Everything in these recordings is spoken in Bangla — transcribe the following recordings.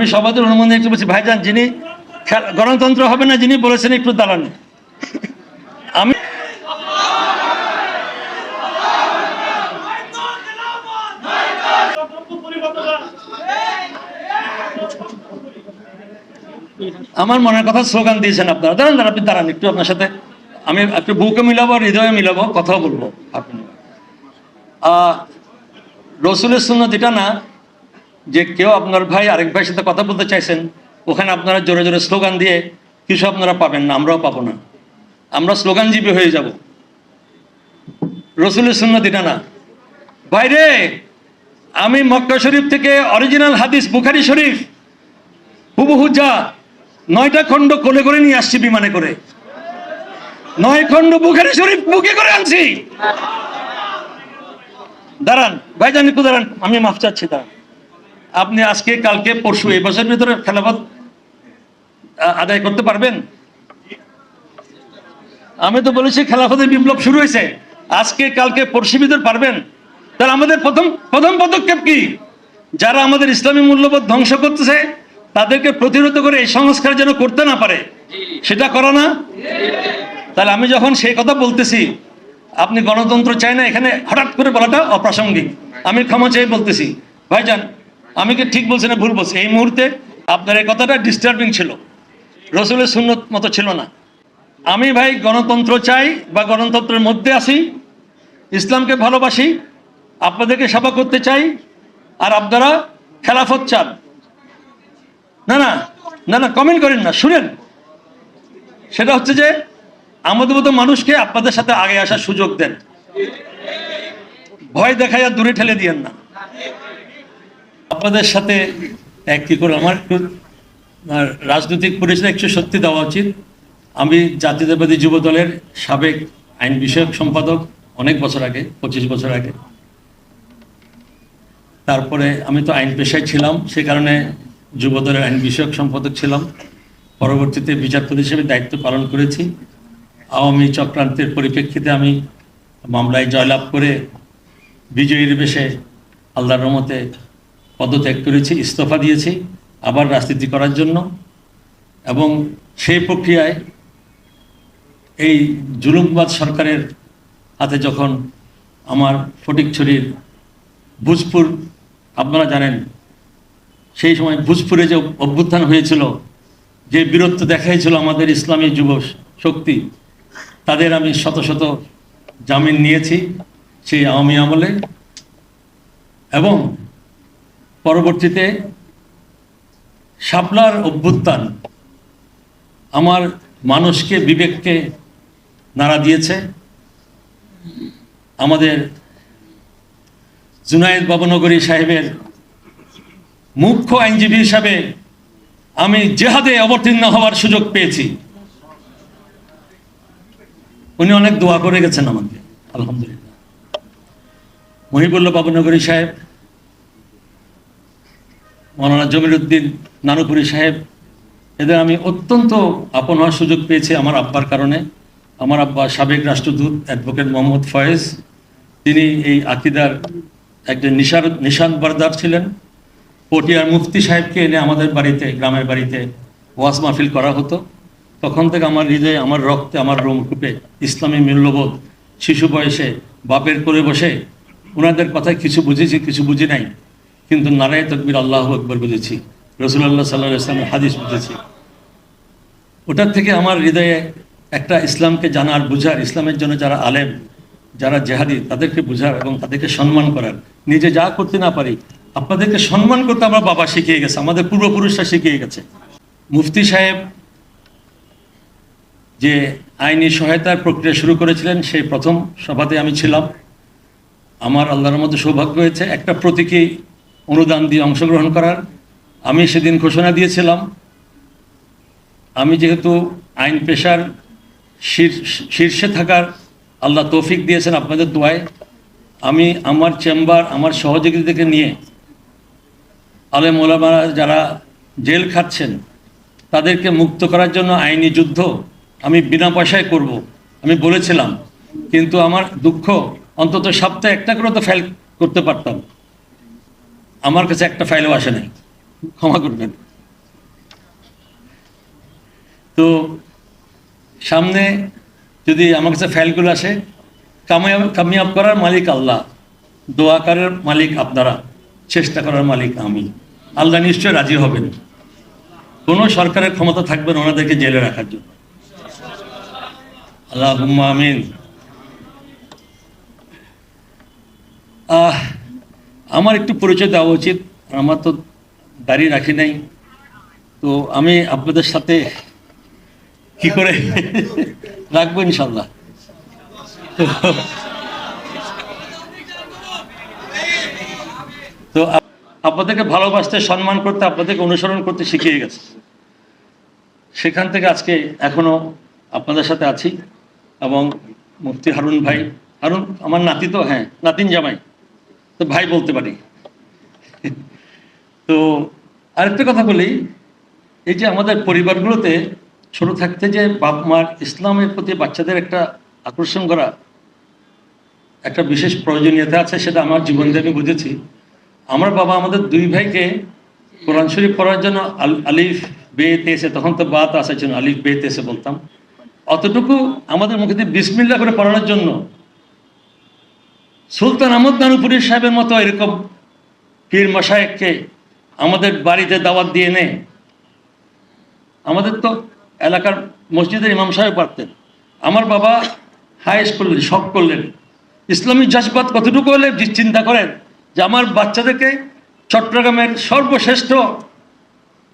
আমি সবাদের অনুমোদন একটু বলছি। ভাইজান, যিনি গণতন্ত্র হবে না, যিনি বলেছেন একটু দাঁড়ান। আমি আমার মনের কথা স্লোগান দিয়েছেন আপনারা। দাঁড়ান দাঁড়ান, আপনি দাঁড়ান একটু আপনার সাথে। আমি একটু বুকে মিলাবো আর হৃদয়ে মিলাবো, কথাও বলব। আপনি রসুলের সুন্নত এটা না যে কেউ আপনার ভাই আরেক ভাইয়ের সাথে কথা বলতে চাইছেন, ওখানে আপনারা জোরে জোরে স্লোগান দিয়ে কিছু আপনারা পাবেন না, আমরাও পাবো না। আমরা স্লোগানজীবী হয়ে যাব। রসুলের সুন্নত এটা না। ভাইরে, আমি মক্কা শরীফ থেকে অরিজিনাল হাদিস বুখারি শরীফ হুবহু যা, নয়টা খণ্ড কোলে করে নিয়ে আসছি বিমানে করে। নয় খণ্ড বুখারি শরীফ বুকে করে আনছি। দাঁড়ান, ভাইজান একটু দাঁড়ান, আমি মাফ চাচ্ছি, দাঁড়ান। আপনি আজকে, কালকে, পরশু এই বছরের ভিতরে খেলাফত আদায় করতে পারবেন? আমি তো বলেছি খেলাফতের বিপ্লব শুরু হয়েছে। আজকে, কালকে, পরশু ভিতর পারবেন। তাহলে আমাদের প্রথম প্রথম পদক্ষেপ কি? যারা আমাদের ইসলামী মূল্যবোধ ধ্বংস করতেছে, তাদেরকে প্রতিরোধ করে এই সংস্কার যেন করতে না পারে। সেটা করা না? তাহলে আমি যখন সেই কথা বলতেছি, আপনি গণতন্ত্র চাই না, এখানে হঠাৎ করে বলাটা অপ্রাসঙ্গিক। আমি ক্ষমা চাই বলতেছি। ভাইজান আমি কি ঠিক বলছি না ভুল বলছি? এই মুহূর্তে আপনার এই কথাটা ডিস্টার্বিং ছিল। রসুলের সুন্নত মতো ছিল না। আমি ভাই গণতন্ত্র চাই বা গণতন্ত্রের মধ্যে আছি, ইসলামকে ভালোবাসি, আপনাদেরকে সেবা করতে চাই, আর আপনারা খেলাফত চান। না না না না কমেন্ট করেন না, শুনেন। সেটা হচ্ছে যে, আমাদের মতো মানুষকে আপনাদের সাথে আগে আসার সুযোগ দেন। ভয় দেখাইয়া দূরে ঠেলে দিয়েন না। আপনাদের সাথে এক কি করে আমার রাজনৈতিক পরিচয় একটু সত্যি দেওয়া উচিত। আমি জাতীয়তাবাদী যুব দলের সাবেক আইন বিষয়ক সম্পাদক অনেক বছর আগে, পঁচিশ বছর আগে। তারপরে আমি তো আইন পেশায় ছিলাম, সে কারণে যুব দলের আইন বিষয়ক সম্পাদক ছিলাম। পরবর্তীতে বিচারপতি হিসেবে দায়িত্ব পালন করেছি। আওয়ামী চক্রান্তের পরিপ্রেক্ষিতে আমি মামলায় জয়লাভ করে বিজয়ীর বেশে আল্লাহর রহমতে পদত্যাগ করেছি, ইস্তফা দিয়েছি আবার রাজনীতি করার জন্য। এবং সেই প্রক্রিয়ায় এই জুলুমবাদ সরকারের হাতে যখন আমার ফটিকছড়ির ভোজপুর, আপনারা জানেন, সেই সময় ভোজপুরে যে অভ্যুত্থান হয়েছিল, যে বীরত্ব দেখাইছিল আমাদের ইসলামী যুব শক্তি, তাদের আমি শত শত জামিন নিয়েছি সেই আওয়ামী আমলে। এবং পরবর্তীতে শাপলার অভ্যুত্থান আমার মানুষকে, বিবেককে নাড়া দিয়েছে। আমাদের জুনায়েদ বাবনগরী সাহেবের মুখ্য আইনজীবী হিসাবে আমি জেহাদে অবতীর্ণ হওয়ার সুযোগ পেয়েছি। উনি অনেক দোয়া করে গেছেন আমাকে, আলহামদুলিল্লাহ। মহিবুল্লাহ বাবনগরী সাহেব মৌলানা জমির উদ্দিন নানুপুরি সাহেব, এদের আমি অত্যন্ত আপন হওয়ার সুযোগ পেয়েছি আমার আব্বার কারণে। আমার আব্বা সাবেক রাষ্ট্রদূত অ্যাডভোকেট মোহাম্মদ ফয়েজ। তিনি এই আকিদার একজন নিশার, নিশান বারদার ছিলেন। পটিয়ার মুফতি সাহেবকে এনে আমাদের বাড়িতে, গ্রামের বাড়িতে ওয়াজ মাহফিল করা হতো। তখন থেকে আমার হৃদয়ে, আমার রক্তে, আমার রোমকূপে ইসলামী মূল্যবোধ, শিশু বয়সে, বাপের করে বসে ওনাদের কথায় কিছু বুঝেছি, কিছু বুঝি নাই। কিন্তু নারায় তকবির আল্লাহ আকবর বুঝেছি রসুল্লাহ সাল্লাহ ইসলামের হাদিস বুঝেছি। ওটার থেকে আমার হৃদয়ে একটা ইসলামকে জানার, বুঝার, ইসলামের জন্য যারা আলেম, যারা জেহাদি, তাদেরকে বুঝার এবং তাদেরকে সম্মান করার। নিজে যা করতে না পারি, আপনাদেরকে সম্মান করতে আমার বাবা শিখিয়ে গেছে, আমাদের পূর্বপুরুষরা শিখিয়ে গেছে। মুফতি সাহেব যে আইনি সহায়তার প্রক্রিয়া শুরু করেছিলেন, সেই প্রথম সভাতে আমি ছিলাম। আমার আল্লাহর মধ্যে সৌভাগ্য হয়েছে, একটা প্রতীকী অনুদান দিয়ে অংশগ্রহণ করার। আমি সেদিন ঘোষণা দিয়েছিলাম। আমি যেহেতু আইন পেশার শীর- শীর্ষে থাকার আল্লাহ তৌফিক দিয়েছেন আপনাদের দোয়ায়, আমি আমার চেম্বার, আমার সহযোগীদেরকে নিয়ে আলে ওলামারা যারা জেল খাচ্ছেন, তাদেরকে মুক্ত করার জন্য আইনি যুদ্ধ আমি বিনা পয়সায় করব, আমি বলেছিলাম। কিন্তু আমার দুঃখ, অন্তত সপ্তাহে একটা করে তো ফেল করতে পারতাম। আমার কাছে একটা ফাইলও আসে নাই। ক্ষমা করবেন। তো সামনে যদি আমার কাছে ফাইলগুলো আসে কামিয়াব কামিয়াব করার মালিক আল্লাহ দোয়া করার মালিক আপনারা চেষ্টা করার মালিক আমি। আল্লাহ নিশ্চয় রাজি হবেন। কোনো সরকারের ক্ষমতা থাকবে না ওনাদেরকে জেলে রাখার জন্য। আল্লাহ আমিন। আহ, আমার একটু পরিচয় দেওয়া উচিত। আমার তো দাঁড়িয়ে রাখি নাই। তো আমি আপনাদের সাথে কি করে রাখব ইনশাল্লাহ তো আপনাদেরকে ভালোবাসতে, সম্মান করতে, আপনাদেরকে অনুসরণ করতে শিখিয়ে গেছে। সেখান থেকে আজকে এখনও আপনাদের সাথে আছি এবং মুফতি হারুন ভাই। হারুন, আমার নাতি তো হ্যাঁ নাতিন জামাই। তো ভাই বলতে পারি। তো আরেকটা কথা বলি, এই যে আমাদের পরিবারগুলোতে ছোট থাকতে যে বাপ মার ইসলামের প্রতি বাচ্চাদের একটা আকর্ষণ করা একটা বিশেষ প্রয়োজনীয়তা আছে, সেটা আমার জীবন দিয়ে আমি বুঝেছি। আমার বাবা আমাদের দুই ভাইকে কোরআন শরীফ পড়ার জন্য আল- আলিফ বে তেসে তখন তো বাত আসার জন্য আলিফ বে তেসে বলতাম। অতটুকু আমাদের মুখে দিয়ে বিসমিল্লা করে পড়ানোর জন্য সুলতান আহমদ নানুপুরি সাহেবের মতো এরকম পীর মশায়েককে আমাদের বাড়িতে দাওয়াত দিয়ে নে আমাদের তো এলাকার মসজিদের ইমাম সাহেব পারতেন। আমার বাবা হাই স্কুল শখ করলেন। ইসলামী জজবাত কতটুকু হলে চিন্তা করেন যে আমার বাচ্চাদেরকে চট্টগ্রামের সর্বশ্রেষ্ঠ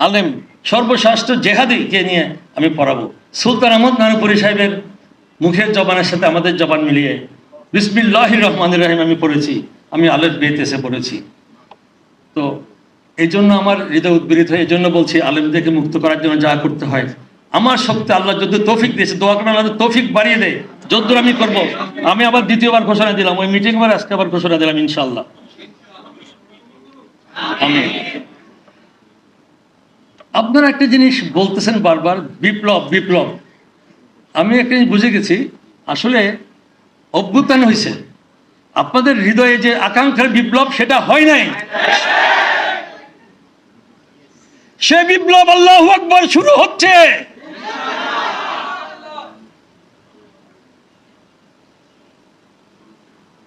আলেম, সর্বশ্রেষ্ঠ জেহাদিকে নিয়ে আমি পড়াবো। সুলতান আহমদ নানুপুরি সাহেবের মুখের জবানের সাথে আমাদের জবান মিলিয়ে বিসমিল্লাহ রহমান রহিম আমি পড়েছি, আমি আলের বেত এসে পড়েছি। তো এই জন্য আমার হৃদয় উদ্বেলিত হয়, এই জন্য বলছি আলেমদেরকে মুক্ত করার জন্য যা করতে হয়। আমার শক্তি আল্লাহ যদি তৌফিক দিয়েছে, দোয়া করেন আল্লাহ তৌফিক বাড়িয়ে দেয় যদ্দূর আমি করব। আমি আবার দ্বিতীয়বার ঘোষণা দিলাম, ওই মিটিং বার আজকে আবার ঘোষণা দিলাম ইনশাল্লাহ আমি আপনারা একটা জিনিস বলতেছেন বারবার, বিপ্লব বিপ্লব। আমি একটা জিনিস বুঝে গেছি, আসলে অভ্যুত্থান হয়েছে। আপনাদের হৃদয়ে যে আকাঙ্ক্ষার বিপ্লব, সেটা হয় নাই। সে বিপ্লব আল্লাহ আকবর শুরু হচ্ছে।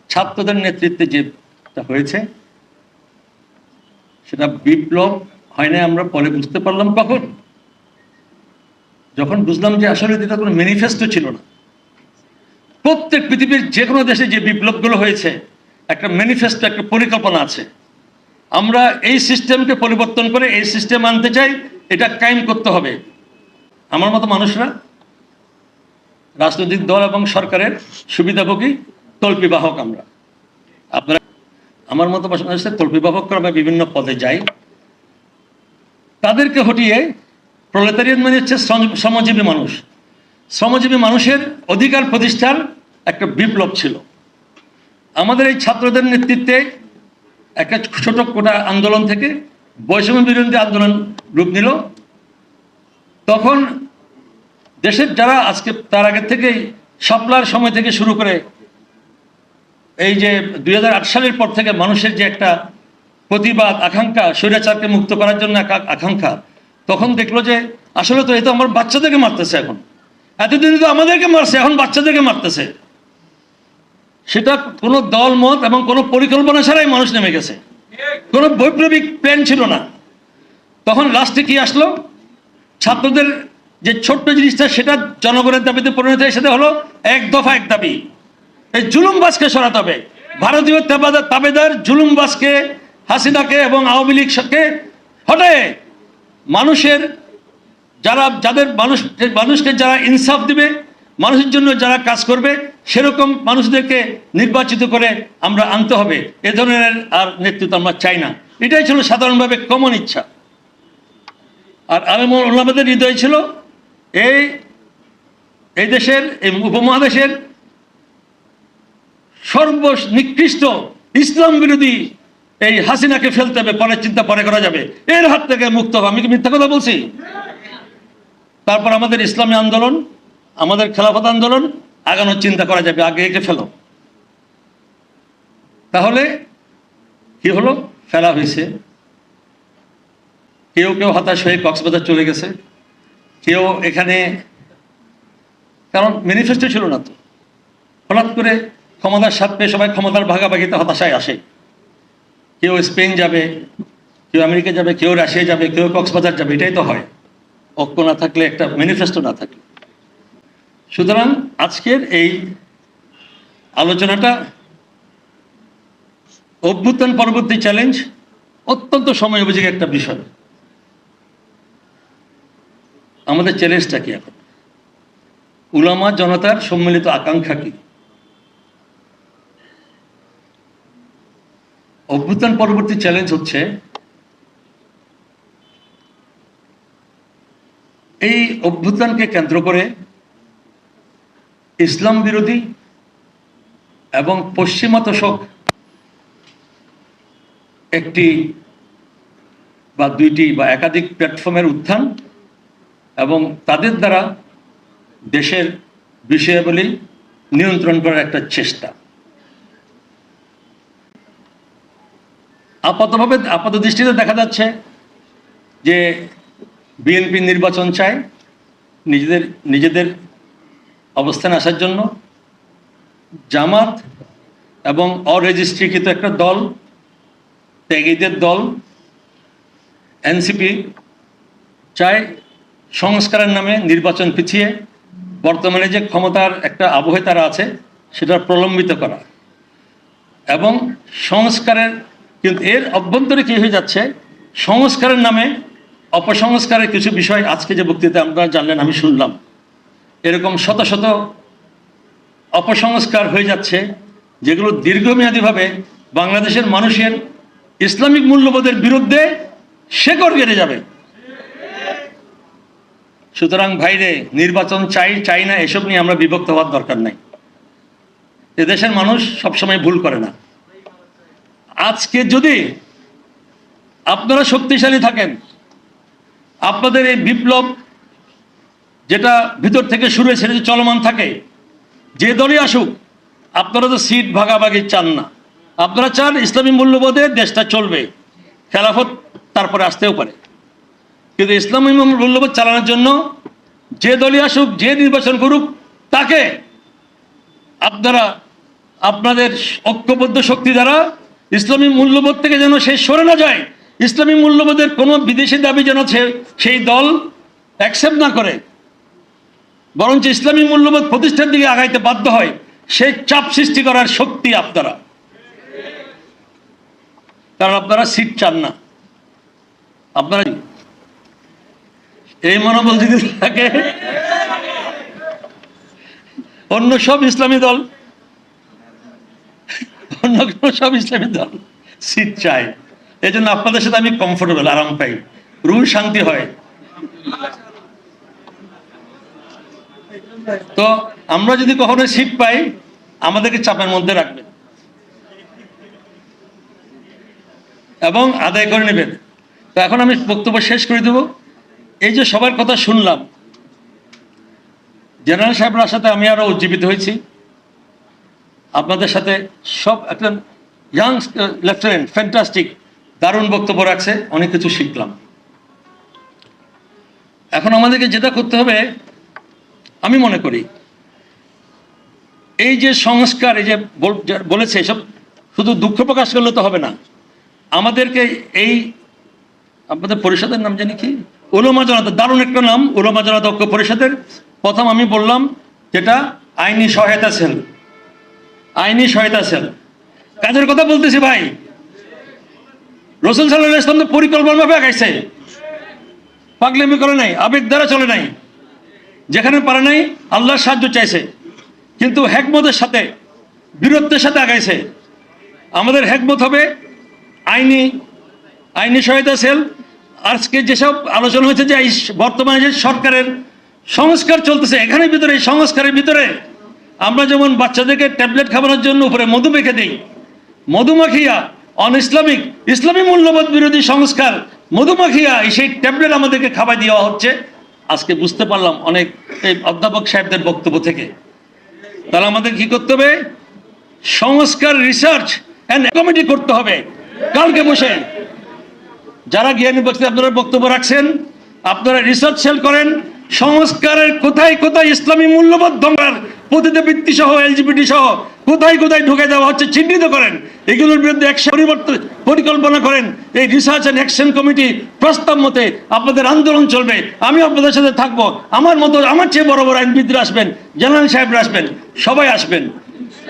ছাত্রদের নেতৃত্বে যেটা হয়েছে, সেটা বিপ্লব হয় না আমরা পরে বুঝতে পারলাম কখন। যখন বুঝলাম যে আসলে এটা কোনো ম্যানিফেস্টো ছিল না। প্রত্যেক পৃথিবীর যে কোনো দেশে যে বিপ্লবগুলো হয়েছে, একটা ম্যানিফেস্টো একটা পরিকল্পনা আছে। আমরা এই সিস্টেমকে পরিবর্তন করে এই সিস্টেম আনতে চাই, এটা কায়েম করতে হবে। আমার মতো মানুষরা, রাজনৈতিক দল এবং সরকারের সুবিধাভোগী তল্পিবাহক আমরা। আপনারা, আমার মতো মানুষের তল্পিবাহক আমরা বিভিন্ন পদে যাই। তাদেরকে হটিয়ে প্রলেতারিয়ান মানে হচ্ছে শ্রমজীবী মানুষ। শ্রমজীবী মানুষের অধিকার প্রতিষ্ঠার একটা বিপ্লব ছিল। আমাদের এই ছাত্রদের নেতৃত্বে একটা ছোট কোটা আন্দোলন থেকে বৈষম্য বিরোধী আন্দোলন রূপ নিল। তখন দেশের যারা আজকে তার আগে থেকেই সাপলার সময় থেকে শুরু করে এই যে দুই হাজার আট সালের পর থেকে মানুষের যে একটা প্রতিবাদ, আকাঙ্ক্ষা, স্বৈরাচারকে মুক্ত করার জন্য আকা- আকাঙ্ক্ষা, তখন দেখল যে আসলে তো এই তো আমার বাচ্চাদেরকে মারতেছে এখন। এতদিন তো আমাদেরকে মারছে, এখন বাচ্চাদেরকে মারতেছে। সেটা কোনো দল, মত এবং কোনো পরিকল্পনা ছাড়াই মানুষ নেমে গেছে। কোনো বৈপ্লবিক প্ল্যান ছিল না। তখন লাস্টে কি আসলো? ছাত্রদের যে ছোট্ট জিনিসটা, সেটা জনগণের দাবিতে পরিণত হয় সেটা হলো এক দফা এক দাবি। এই জুলুমবাজকে সরাতে হবে। ভারতীয় তাবেদার তাবেদার জুলুমবাজকে হাসিনাকে এবং আওয়ামী লীগকে হটে মানুষের যারা, যাদের মানুষ মানুষকে যারা ইনসাফ দিবে, মানুষের জন্য যারা কাজ করবে, সেরকম মানুষদেরকে নির্বাচিত করে আমরা আনতে হবে। এ ধরনের আর নেতৃত্ব আমরা চাই না। এটাই ছিল সাধারণভাবে কমন ইচ্ছা। আর আলম ওলামাদের হৃদয় ছিল এই এই দেশের, এই উপমহাদেশের সর্ব নিকৃষ্ট ইসলাম বিরোধী এই হাসিনাকে ফেলতে হবে পরের চিন্তা, পরে করা যাবে। এর হাত থেকে মুক্ত হবে। আমি কি মিথ্যা কথা বলছি? তারপর আমাদের ইসলামী আন্দোলন, আমাদের খেলাফত আন্দোলন, আগানোর চিন্তা করা যাবে, আগে একে ফেলো। তাহলে কি হলো? ফেলা হয়েছে। কেউ কেউ হতাশ হয়ে কক্সবাজার চলে গেছে। কেউ এখানে, কারণ ম্যানিফেস্টো ছিল না তো। হঠাৎ করে ক্ষমতার স্বাদ পেয়ে সবাই ক্ষমতার ভাগাভাগিতে হতাশায় আসে। কেউ স্পেন যাবে, কেউ আমেরিকা যাবে, কেউ রাশিয়া যাবে, কেউ কক্সবাজার যাবে, এটাই তো হয়। ঐক্য না থাকলে একটা ম্যানিফেস্টো না থাকলে সুতরাং আজকের এই আলোচনাটা অভ্যুত্থান পরবর্তী চ্যালেঞ্জ অত্যন্ত সময় উপযোগী একটা বিষয়। আমাদের চ্যালেঞ্জটা কি এখন? উলামা জনতার সম্মিলিত আকাঙ্ক্ষা কি? অভ্যুত্থান পরবর্তী চ্যালেঞ্জ হচ্ছে এই অভ্যুত্থানকে কেন্দ্র করে ইসলাম বিরোধী এবং পশ্চিমা তোষক একটি বা দুইটি বা একাধিক প্ল্যাটফর্মের উত্থান এবং তাদের দ্বারা দেশের বিষয়াবলী নিয়ন্ত্রণ করার একটা চেষ্টা। আপাতভাবে আপাত দৃষ্টিতে দেখা যাচ্ছে যে বিএনপি নির্বাচন চায়, নিজেদের নিজেদের অবস্থানে আসার জন্য জামাত এবং অরেজিস্ট্রিকৃত একটা দল, ত্যাগীদের দল, এনসিপি চায় সংস্কারের নামে নির্বাচন পিছিয়ে, বর্তমানে যে ক্ষমতার একটা আবহে তারা আছে সেটা প্রলম্বিত করা। এবং সংস্কারের, কিন্তু এর অভ্যন্তরে কী হয়ে যাচ্ছে? সংস্কারের নামে অপসংস্কারের কিছু বিষয় আজকে যে বক্তৃতা আপনারা জানলেন, আমি শুনলাম। এরকম শত শত অপসংস্কার হয়ে যাচ্ছে, যেগুলো দীর্ঘমেয়াদীভাবে বাংলাদেশের মানুষের ইসলামিক মূল্যবোধের বিরুদ্ধে শেকড় গেড়ে যাবে। সুতরাং ভাইরে, নির্বাচন চাই চাই না, এসব নিয়ে আমরা বিভক্ত হওয়ার দরকার নাই। এদেশের মানুষ সবসময় ভুল করে না। আজকে যদি আপনারা শক্তিশালী থাকেন আপনাদের এই বিপ্লব যেটা ভিতর থেকে শুরু হয়েছে, সেটা চলমান থাকে, যে দলই আসুক, আপনারা তো সিট ভাগাভাগি চান না। আপনারা চান ইসলামী মূল্যবোধে দেশটা চলবে, খেলাফত তারপরে আসতেও পারে। কিন্তু ইসলামী মূল্যবোধ চালানোর জন্য যে দলই আসুক, যে নির্বাচন করুক, তাকে আপনারা, আপনাদের ঐক্যবদ্ধ শক্তি দ্বারা ইসলামী মূল্যবোধ থেকে যেন সে সরে না যায় ইসলামী মূল্যবোধের কোনো বিদেশি দাবি যেন সেই দল অ্যাকসেপ্ট না করে, বরঞ্চ ইসলামী মূল্যবোধ প্রতিষ্ঠার দিকে আগাইতে বাধ্য হয় সেই চাপ সৃষ্টি করার শক্তি আপনারা। কারণ আপনারা সিট চান না। আপনারা এই মনোবল যদি থাকে, অন্য সব ইসলামী দল, অন্য সব ইসলামী দল সিট চায়। এই জন্য আপনাদের সাথে আমি কমফোর্টেবল আরাম পাই। রুহ শান্তি হয়। তো আমরা যদি কখনো সিট পাই, আমাদেরকে চাপের মধ্যে রাখবেন। এবং আদায় করে নেবেন। তো এখন আমি বক্তব্য শেষ করে দেব। এই যে সবার কথা শুনলাম, জেনারেল সাহেবরার সাথে আমি আরও উজ্জীবিত হয়েছি। আপনাদের সাথে সব একটা ইয়াং লেফটেন্যান্ট ফ্যান্টাস্টিক দারুণ বক্তব্য রাখছে, অনেক কিছু শিখলাম। এখন আমাদেরকে যেটা করতে হবে, আমি মনে করি, এই যে সংস্কার, এই যে বলেছে, এসব শুধু দুঃখ প্রকাশ করলে তো হবে না। আমাদেরকে এই আপনাদের পরিষদের নাম জানি কি? ওলোমা জনতা দারুণ একটা নাম ওলোমা জনতা ঐক্য পরিষদের। প্রথম আমি বললাম, যেটা আইনি সহায়তা সেল। আইনি সহায়তা সেল। কাজের কথা বলতেছি ভাই। রসুল সাল্লাহ ইসলাম তো পরিকল্পনাভাবে আগাইছে। পাগলামি করে নাই, আবেগ দ্বারা চলে নাই। যেখানে পারে নাই, আল্লাহর সাহায্য চাইছে। কিন্তু হেকমতের সাথে, বীরত্বের সাথে আগাইছে। আমাদের হেকমত হবে আইনি আইনি সহায়তা সেল। আজকে যেসব আলোচনা হয়েছে যে বর্তমানে যে সরকারের সংস্কার চলতেছে এখানে ভিতরে, এই সংস্কারের ভিতরে আমরা যেমন বাচ্চাদেরকে ট্যাবলেট খাবানোর জন্য উপরে মধু মেখে দিই মধুমাখিয়া অন ইসলামিক ইসলামী মূল্যবোধ বিরোধী সংস্কার, মধুমাখিয়া সেই ট্যাবলেট আমাদেরকে খাবার দেওয়া হচ্ছে। আজকে বুঝতে পারলাম অনেক এই অধ্যাপক সাহেবদের বক্তব্য থেকে। তাহলে আমাদের কি করতে হবে? সংস্কার রিসার্চ অ্যান্ড কমিটি করতে হবে। কালকে বসে। যারা জ্ঞানী ব্যক্তি আপনারা বক্তব্য রাখছেন, আপনারা রিসার্চ সেল করেন সংস্কারের কোথায় কোথায় ইসলামী মূল্যবোধ ধ্বংসার পতিতবৃত্তি সহ এলজিবিটি সহ কোথায় কোথায় ঢুকে দেওয়া হচ্ছে চিহ্নিত করেন। এগুলোর বিরুদ্ধে একশো পরিবর্তন পরিকল্পনা করেন। এই রিসার্চ অ্যান্ড অ্যাকশন কমিটি প্রস্তাব মতে আপনাদের আন্দোলন চলবে। আমি আপনাদের সাথে থাকব। আমার মতো, আমার চেয়ে বড় বড় আইনবিদরা আসবেন, জেনারেল সাহেবরা আসবেন, সবাই আসবেন।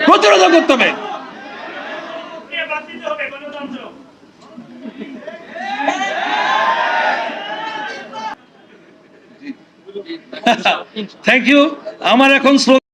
প্রতিরোধ করতে হবে। থ্যাংক ইউ আমার এখন